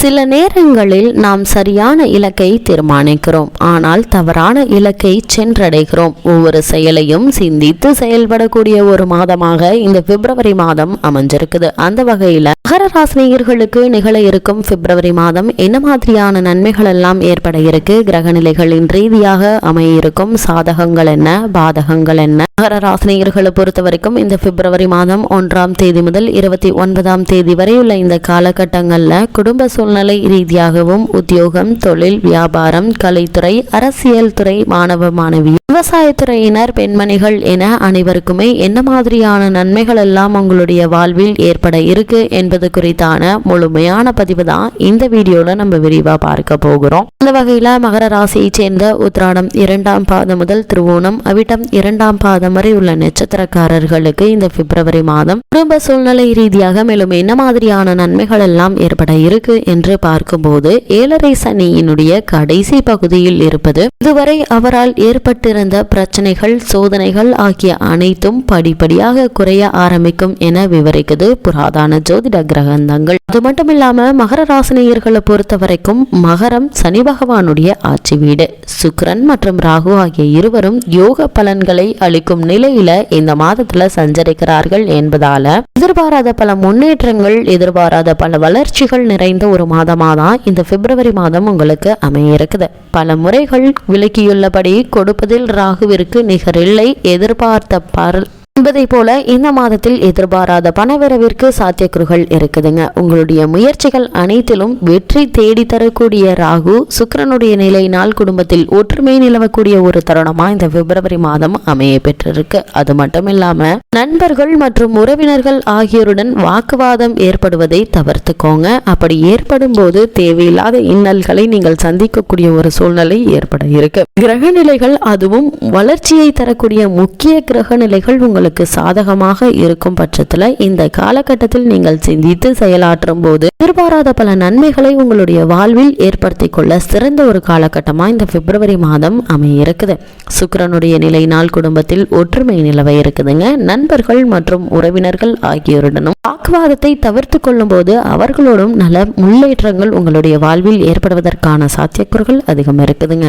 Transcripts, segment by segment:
சில நேரங்களில் நாம் சரியான இலக்கை தீர்மானிக்கிறோம். ஆனால் தவறான இலக்கை சென்றடைகிறோம். ஒவ்வொரு செயலையும் சிந்தித்து செயல்படக்கூடிய ஒரு மாதமாக இந்த பிப்ரவரி மாதம் அமைஞ்சிருக்குது. அந்த வகையில் மகர ராசினியர்களுக்கு நிகழ இருக்கும் பிப்ரவரி மாதம் என்ன மாதிரியான நன்மைகள் எல்லாம் ஏற்பட இருக்கு? கிரக நிலைகளின் ரீதியாக அமையிருக்கும் சாதகங்கள் என்ன? பாதகங்கள் என்ன? மகர ராசினியர்களை பொறுத்த வரைக்கும் இந்த பிப்ரவரி மாதம் ஒன்றாம் தேதி முதல் இருபத்தி ஒன்பதாம் தேதி வரை உள்ள இந்த காலகட்டங்களில் குடும்ப சூழ்நிலை ரீதியாகவும் உத்தியோகம் தொழில் வியாபாரம் கலைத்துறை அரசியல் துறை மாணவ மாணவி விவசாயத்துறையினர் பெண்மணிகள் என அனைவருக்குமே என்ன மாதிரியான நன்மைகள் எல்லாம் உங்களுடைய வாழ்வில் ஏற்பட இருக்கு என்பது குறித்தான முழுமையான பதிவு தான் இந்த வீடியோல நம்ம விரிவா பார்க்க போகிறோம். அந்த வகையில மகர ராசியைச் சேர்ந்த உத்ராடம் இரண்டாம் பாதம் முதல் திருவோணம் அவிட்டம் இரண்டாம் பாதம் வரை உள்ள நட்சத்திரக்காரர்களுக்கு இந்த பிப்ரவரி மாதம் குடும்ப சூழ்நிலை ரீதியாக மேலும் என்ன மாதிரியான நன்மைகள் எல்லாம் ஏற்பட இருக்கு என்று பார்க்கும்போது ஏழரை சனியினுடைய கடைசி பகுதியில் இருப்பது இதுவரை அவரால் ஏற்பட்டிருந்த பிரச்சனைகள் சோதனைகள் ஆகிய அனைத்தும் படிப்படியாக குறைய ஆரம்பிக்கும் என விவரிக்குது புராதான ஜோதிட கிரகந்தங்கள் அது மட்டும் இல்லாம மகர ராசினியர்களை பொறுத்த வரைக்கும் மகரம் சனி பகவானுடைய ஆட்சி வீடு. சுக்கிரன் மற்றும் ராகு ஆகிய இருவரும் யோக பலன்களை அளிக்கும் நிலையில இந்த மாதத்துல சஞ்சரிக்கிறார்கள் என்பதால எதிர்பாராத பல முன்னேற்றங்கள் எதிர்பாராத பல வளர்ச்சிகள் நிறைந்த ஒரு மாதமாக தான் இந்த பிப்ரவரி மாதம் உங்களுக்கு அமையிருக்குது பல முறைகள் விளக்கியுள்ளபடி கொடுப்பதில் ராகுவிற்கு நிகரில்லை. எதிர்பார்த்த பல என்பதை போல இந்த மாதத்தில் எதிர்பாராத பணவரவிற்கு சாத்தியக்குறுகள் இருக்குதுங்க. உங்களுடைய முயற்சிகள் அனைத்திலும் வெற்றி தேடி தரக்கூடிய ராகு சுக்கிரனுடைய நிலையினால் குடும்பத்தில் ஒற்றுமை நிலவக்கூடிய ஒரு தருணமா இந்த பிப்ரவரி மாதம் அமைய பெற்றிருக்கு. அது மட்டும் இல்லாம நண்பர்கள் மற்றும் உறவினர்கள் ஆகியோருடன் வாக்குவாதம் ஏற்படுவதை தவிர்த்துக்கோங்க. அப்படி ஏற்படும் போது தேவையில்லாத இன்னல்களை நீங்கள் சந்திக்கக்கூடிய ஒரு சூழ்நிலை ஏற்பட இருக்கு. கிரக நிலைகள் அதுவும் வளர்ச்சியை தரக்கூடிய முக்கிய கிரக நிலைகள் உங்களுக்கு சாதகமாக இருக்கும் பட்சத்துல இந்த காலகட்டத்தில் நீங்கள் சிந்தித்து செயலாற்றும் போது எதிர்பாராத பல நன்மைகளை உங்களுடைய வாழ்வில் ஏற்படுத்தி கொள்ள சிறந்த ஒரு காலகட்டமா இந்த பிப்ரவரி மாதம் அமைய இருக்குது சுக்ரனுடைய நிலை நாள் குடும்பத்தில் ஒற்றுமை நிலவை இருக்குதுங்க. நண்பர்கள் மற்றும் உறவினர்கள் ஆகியோருடனும் வாக்குவாதத்தை தவிர்த்து கொள்ளும் போது அவர்களோடும் நல்ல முன்னேற்றங்கள் உங்களுடைய வாழ்வில் ஏற்படுவதற்கான சாத்தியக்கூறுகள் அதிகம் இருக்குதுங்க.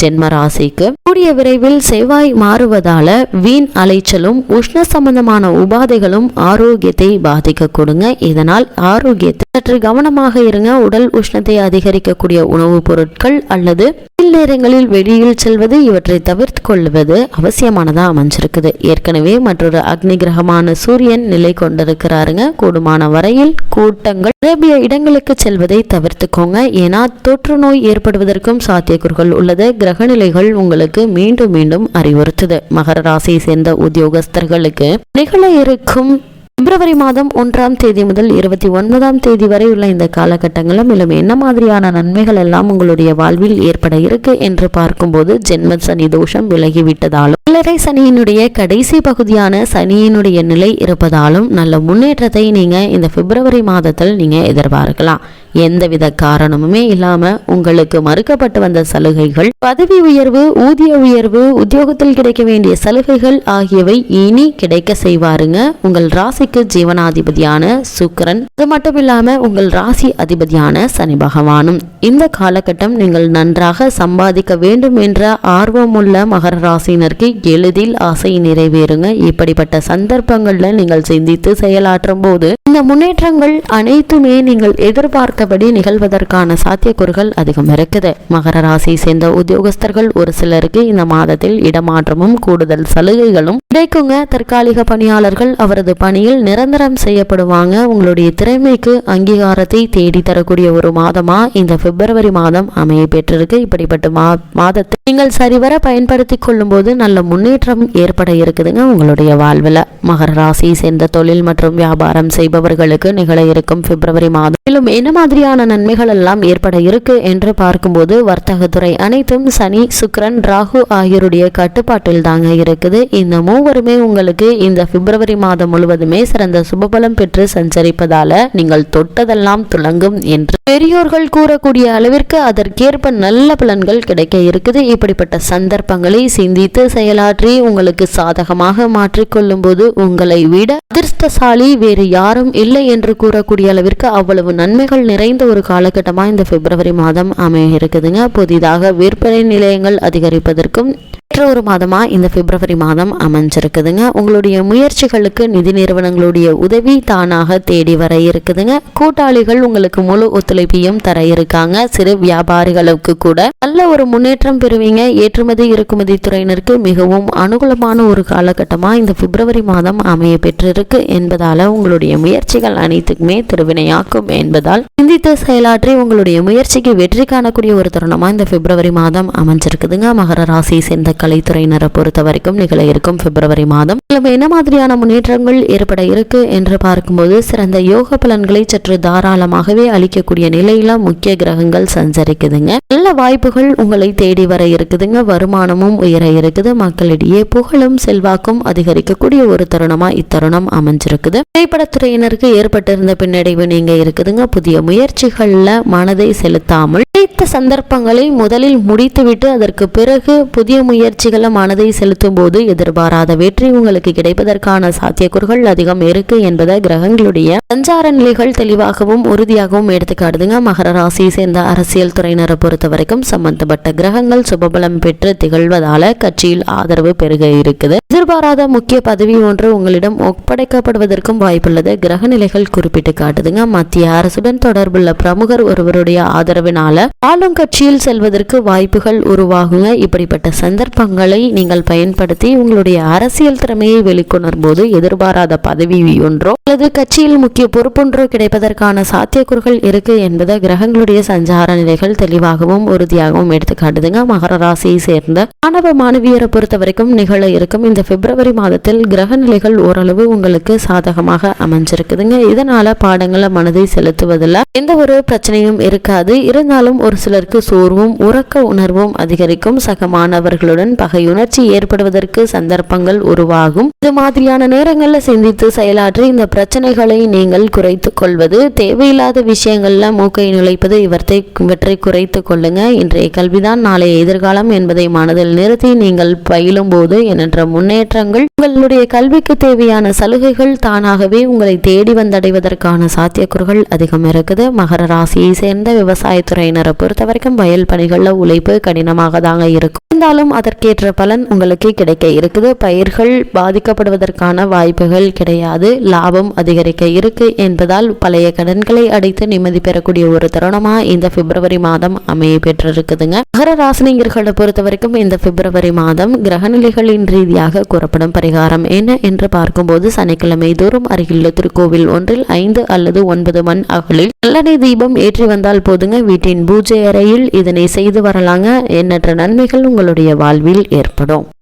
ஜென்ம ராசிக்கு கூடிய விரைவில் செவ்வாய் மாறுவதால வீண் அலைச்சலும் உஷ்ண சம்பந்தமான உபாதைகளும் ஆரோக்கியத்தை பாதிக்க கொடுங்க. இதனால் ஆரோக்கியத்தை சற்று கவனமாக இருங்க. உடல் உஷ்ணத்தை அதிகரிக்கக்கூடிய உணவுப் பொருட்கள் அல்லது நேரங்களில் வெளியில் செல்வது இவற்றை தவிர்த்து கொள்வது அவசியமானதாக அமைஞ்சிருக்குது. ஏற்கனவே மற்றொரு அக்னி கிரகமான சூரியன் நிலை கொண்டிருக்கிறாருங்க. கூடுமான வரையில் கூட்டங்கள் அரேபிய இடங்களுக்கு செல்வதை தவிர்த்துக்கோங்க. ஏன்னா தொற்று நோய் ஏற்படுவதற்கும் சாத்தியக்கூறுகள் உள்ளது. கிரகநிலைகள் உங்களுக்கு மீண்டும் மீண்டும் அறிவுறுத்துது. மகர ராசியை சேர்ந்த பக்தர்களுக்கு நிகழ இருக்கும் பிப்ரவரி மாதம் ஒன்றாம் தேதி முதல் இருபத்தி ஒன்பதாம் தேதி வரை உள்ள இந்த காலகட்டங்களும் மேலும் என்ன மாதிரியான நன்மைகள் எல்லாம் உங்களுடைய வாழ்வில் ஏற்பட இருக்கு என்று பார்க்கும்போது ஜென்ம சனி தோஷம் விலகிவிட்டதாலும் இல்லறை சனியினுடைய கடைசி பகுதியான சனியினுடைய நிலை இருப்பதாலும் நல்ல முன்னேற்றத்தை நீங்க இந்த பிப்ரவரி மாதத்தில் நீங்க எதிர்பார்க்கலாம். எந்தவித காரணமுமே இல்லாமல் உங்களுக்கு மறுக்கப்பட்டு வந்த சலுகைகள் பதவி உயர்வு ஊதிய உயர்வு உத்தியோகத்தில் கிடைக்க வேண்டிய சலுகைகள் ஆகியவை இனி கிடைக்க செய்வாருங்க. உங்கள் ராசிக்கு ஜீவனாதிபதியான சுக்கரன். அது மட்டும் இல்லாமல் உங்கள் ராசி அதிபதியான சனி பகவானும். இந்த காலகட்டம் நீங்கள் நன்றாக சம்பாதிக்க வேண்டும் என்ற ஆர்வமுள்ள மகர ராசியினருக்கு எளிதில் ஆசை நிறைவேறுங்க. இப்படிப்பட்ட சந்தர்ப்பங்களில் நீங்கள் சிந்தித்து செயலாற்றும் போது இந்த முன்னேற்றங்கள் அனைத்துமே நீங்கள் எதிர்பார்த்தபடி நிகழ்வதற்கான சாத்தியக்கூறுகள் அதிகம் இருக்குது. மகர ராசியை சேர்ந்த உத்தியோகஸ்தர்கள் ஒரு சிலருக்கு இந்த மாதத்தில் இடமாற்றமும் கூடுதல் சலுகைகளும் கிடைக்குங்க. தற்காலிக பணியாளர்கள் அவரது பணியில் நிரந்தரம் செய்யப்படுவாங்க. உங்களுடைய திறமைக்கு அங்கீகாரத்தை தேடி தரக்கூடிய ஒரு மாதமா? இந்த பிப்ரவரி மாதம் அமைய பெற்றிருக்கு. இப்படிப்பட்ட மா மாதத்தை நீங்கள் சரிவர பயன்படுத்தி கொள்ளும் போது நல்ல முன்னேற்றம் ஏற்பட இருக்குதுங்க உங்களுடைய வாழ்வில். மகர ராசியை சேர்ந்த தொழில் மற்றும் வியாபாரம் என்பவர்களுக்கு நிகழ இருக்கும் பிப்ரவரி மாதம். மேலும் என்ன மாதிரியான நன்மைகள் எல்லாம் ஏற்பட இருக்கு என்று பார்க்கும்போது வர்த்தகத்துறை அனைத்தும் சனி சுக்ரன் ராகு ஆகியோருடைய கட்டுப்பாட்டில் தாங்க இருக்குது. இந்த மூவருமே உங்களுக்கு இந்த பிப்ரவரி மாதம் முழுவதுமே சிறந்த சுபபலம் பெற்று சஞ்சரிப்பதால நீங்கள் தொட்டதெல்லாம் துலங்கும் என்று பெரியோர்கள் கூறக்கூடிய அளவிற்கு அதற்கேற்ப நல்ல பலன்கள் கிடைக்க இருக்குது. இப்படிப்பட்ட சந்தர்ப்பங்களை சிந்தித்து செயலாற்றி உங்களுக்கு சாதகமாக மாற்றிக்கொள்ளும் போது உங்களை விட அதிர்ஷ்டசாலி வேறு யாரும் மாதம் இல்லை என்று கூறக்கூடிய அளவிற்கு அவ்வளவு நன்மைகள் நிறைந்த ஒரு காலகட்டமாக இந்த பிப்ரவரி மாதம் அமைய இருக்குதுங்க. புதிதாக விற்பனை நிலையங்கள் அதிகரிப்பதற்கும் ஏற்ற ஒரு மாதமாக இந்த பிப்ரவரி மாதம் அமைஞ்சிருக்குதுங்க. உங்களுடைய முயற்சிகளுக்கு நிதி நிறுவனங்களுடைய உதவி தானாக தேடி வர இருக்குதுங்க. கூட்டாளிகள் உங்களுக்கு முழு ஒத்துழைப்பையும் தர இருக்காங்க. சிறு வியாபாரிகளுக்கு கூட நல்ல ஒரு முன்னேற்றம் பெறுவீங்க. ஏற்றுமதி இறக்குமதி துறையினருக்கு மிகவும் அனுகூலமான ஒரு காலகட்டமாக இந்த பிப்ரவரி மாதம் அமைய பெற்றிருக்கு என்பதால் உங்களுடைய முயற்சிகள் அனைத்துக்குமே திருவினையாக்கும் என்பதால் சிந்தித்து செயலாற்றி உங்களுடைய முயற்சிக்கு வெற்றி காணக்கூடிய ஒரு தருணமாக இந்த பிப்ரவரி மாதம் அமைஞ்சிருக்குதுங்க. மகர ராசி சேர்ந்த கலைத்துறையினரை பொறுத்த வரைக்கும் நிகழ இருக்கும் பிப்ரவரி மாதம். என்ன மாதிரியான முன்னேற்றங்கள் ஏற்பட இருக்கு என்று பார்க்கும்போது சிறந்த யோக பலன்களை சற்று தாராளமாகவே அளிக்கக்கூடிய நிலையில முக்கிய கிரகங்கள் சஞ்சரிக்குதுங்க. நல்ல வாய்ப்புகள் உங்களை தேடி வர இருக்குதுங்க. வருமானமும் உயர இருக்குது. மக்களிடையே புகழும் செல்வாக்கும் அதிகரிக்கக்கூடிய ஒரு தருணமா இத்தருணம் அமைஞ்சிருக்குது. திரைப்படத்துறையினருக்கு ஏற்பட்டிருந்த பின்னடைவு நீங்க இருக்குதுங்க. புதிய முயற்சிகள்ல மனதை செலுத்தாமல் கிடைத்த சந்தர்ப்பங்களை முதலில் முடித்துவிட்டு அதற்கு பிறகு புதிய முயற்சிகளும் மனதை செலுத்தும் போது எதிர்பாராத வெற்றி உங்களுக்கு கிடைப்பதற்கான சாத்தியக்கூறுகள் அதிகம் இருக்கு என்பதை கிரகங்களுடைய சஞ்சார நிலைகள் தெளிவாகவும் உறுதியாகவும் எடுத்துக்காட்டுதுங்க. மகர ராசியை சேர்ந்த அரசியல் துறையினரை பொறுத்த வரைக்கும் சம்பந்தப்பட்ட கிரகங்கள் சுபபலம் பெற்று திகழ்வதால கட்சியில் ஆதரவு பெருக இருக்குது. எதிர்பாராத முக்கிய பதவி ஒன்று உங்களிடம் ஒப்படைக்கப்படுவதற்கும் வாய்ப்புள்ளது. கிரக நிலைகள் குறிப்பிட்டு காட்டுதுங்க. மத்திய அரசுடன் தொடர்புள்ள பிரமுகர் ஒருவருடைய ஆதரவினால ஆளும் கட்சியில் செல்வதற்கு வாய்ப்புகள் உருவாகுங்க. இப்படிப்பட்ட சந்தர்ப்ப சந்தர்ப்பங்களை நீங்கள் பயன்படுத்தி உங்களுடைய அரசியல் திறமையை வெளிக்கொணரும் போது எதிர்பாராத பதவி ஒன்றோ அல்லது கட்சியில் முக்கிய பொறுப்பொன்றோ கிடைப்பதற்கான சாத்தியக்கூறுகள் இருக்கு என்பதை கிரகங்களுடைய சஞ்சார நிலைகள் தெளிவாகவும் உறுதியாகவும் எடுத்துக்காட்டுதுங்க. மகர ராசியை சேர்ந்த மாணவ மாணவியரை பொறுத்த வரைக்கும் நிகழ இருக்கும் இந்த பிப்ரவரி மாதத்தில் கிரக நிலைகள் ஓரளவு உங்களுக்கு சாதகமாக அமைஞ்சிருக்குதுங்க. இதனால பாடங்களை மனதை செலுத்துவதில் எந்த ஒரு பிரச்சனையும் இருக்காது. இருந்தாலும் ஒரு சிலருக்கு சோர்வும் உறக்க உணர்வும் அதிகரிக்கும். சக மாணவர்களுடன் பகையுணர்ச்சி ஏற்படுவதற்கு சந்தர்ப்பங்கள் உருவாகும். இது மாதிரியான நேரங்களில் சிந்தித்து செயலாற்றி இந்த பிரச்சனைகளை நீங்கள் குறைத்து கொள்வது தேவையில்லாத விஷயங்களில் மூக்கை நுழைப்பது இவற்றை இவற்றை குறைத்து கொள்ளுங்க. இன்றைய கல்விதான் நாளைய எதிர்காலம் என்பதை மனதில் நிறுத்தி நீங்கள் பயிலும் போது என்ற முன்னேற்றங்கள் உங்களுடைய கல்விக்கு தேவையான சலுகைகள் தானாகவே உங்களை தேடி வந்தடைவதற்கான சாத்தியக்கூறுகள் அதிகம் இருக்குது. மகர ராசியை சேர்ந்த விவசாயத்துறையினரை பொறுத்த வரைக்கும் வயல் பணிகளில் உழைப்பு கடினமாக தாங்க இருக்கும். இருந்தாலும் அதற்கு அதற்கேற்ற பலன் உங்களுக்கு கிடைக்க இருக்குது. பயிர்கள் பாதிக்கப்படுவதற்கான வாய்ப்புகள் கிடையாது. லாபம் அதிகரிக்க இருக்கு என்பதால் பழைய கடன்களை அடைத்து நிம்மதி பெறக்கூடிய ஒரு தருணமா இந்த பிப்ரவரி மாதம் அமைய பெற்றிருக்குதுங்க. மகர ராசினியர்களை பொறுத்த வரைக்கும் இந்த பிப்ரவரி மாதம் கிரகநிலைகளின் ரீதியாக கூறப்படும் பரிகாரம் என்ன என்று பார்க்கும்போது சனிக்கிழமை தோறும் அருகிலுள்ள திருக்கோவில் ஒன்றில் ஐந்து அல்லது ஒன்பது மண் அகலில் நல்லெண்ணெய் தீபம் ஏற்றி வந்தால் போதுங்க. வீட்டின் பூஜை அறையில் இதனை செய்து வரலாங்க. எண்ணற்ற நன்மைகள் உங்களுடைய வாழ்வில் ஏற்படும்.